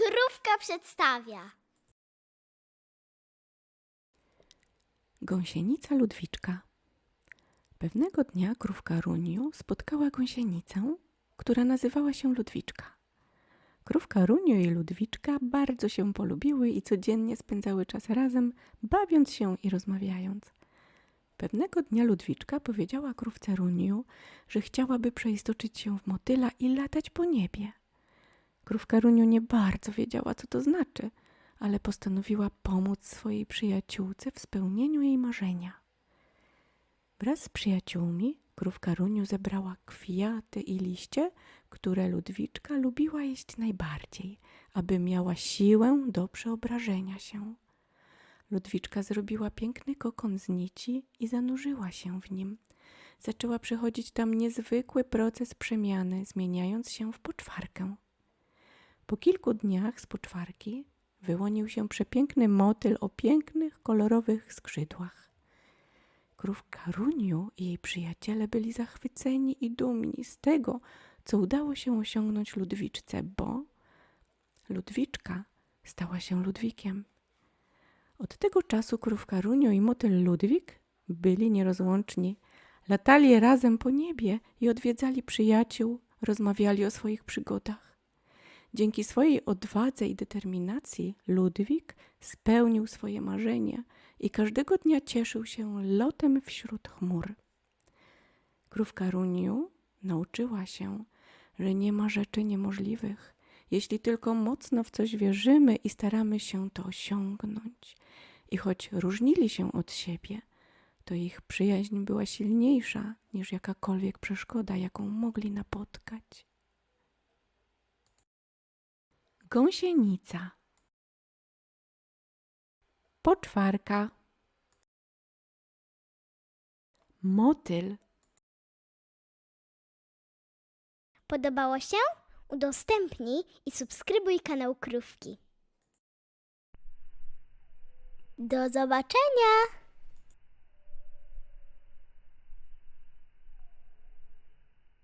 Krówka przedstawia. Gąsienica Ludwiczka. Pewnego dnia krówka Runiu spotkała gąsienicę, która nazywała się Ludwiczka. Krówka Runiu i Ludwiczka bardzo się polubiły i codziennie spędzały czas razem, bawiąc się i rozmawiając. Pewnego dnia Ludwiczka powiedziała krówce Runiu, że chciałaby przeistoczyć się w motyla i latać po niebie. Krówka Runiu nie bardzo wiedziała, co to znaczy, ale postanowiła pomóc swojej przyjaciółce w spełnieniu jej marzenia. Wraz z przyjaciółmi krówka Runiu zebrała kwiaty i liście, które Ludwiczka lubiła jeść najbardziej, aby miała siłę do przeobrażenia się. Ludwiczka zrobiła piękny kokon z nici i zanurzyła się w nim. Zaczęła przechodzić tam niezwykły proces przemiany, zmieniając się w poczwarkę. Po kilku dniach z poczwarki wyłonił się przepiękny motyl o pięknych, kolorowych skrzydłach. Krówka Runiu i jej przyjaciele byli zachwyceni i dumni z tego, co udało się osiągnąć Ludwiczce, bo Ludwiczka stała się Ludwikiem. Od tego czasu krówka Runiu i motyl Ludwik byli nierozłączni. Latali razem po niebie i odwiedzali przyjaciół, rozmawiali o swoich przygodach. Dzięki swojej odwadze i determinacji Ludwik spełnił swoje marzenie i każdego dnia cieszył się lotem wśród chmur. Krówka Runiu nauczyła się, że nie ma rzeczy niemożliwych, jeśli tylko mocno w coś wierzymy i staramy się to osiągnąć. I choć różnili się od siebie, to ich przyjaźń była silniejsza niż jakakolwiek przeszkoda, jaką mogli napotkać. Gąsienica. Poczwarka. Motyl. Podobało się? Udostępnij i subskrybuj kanał Krówki. Do zobaczenia!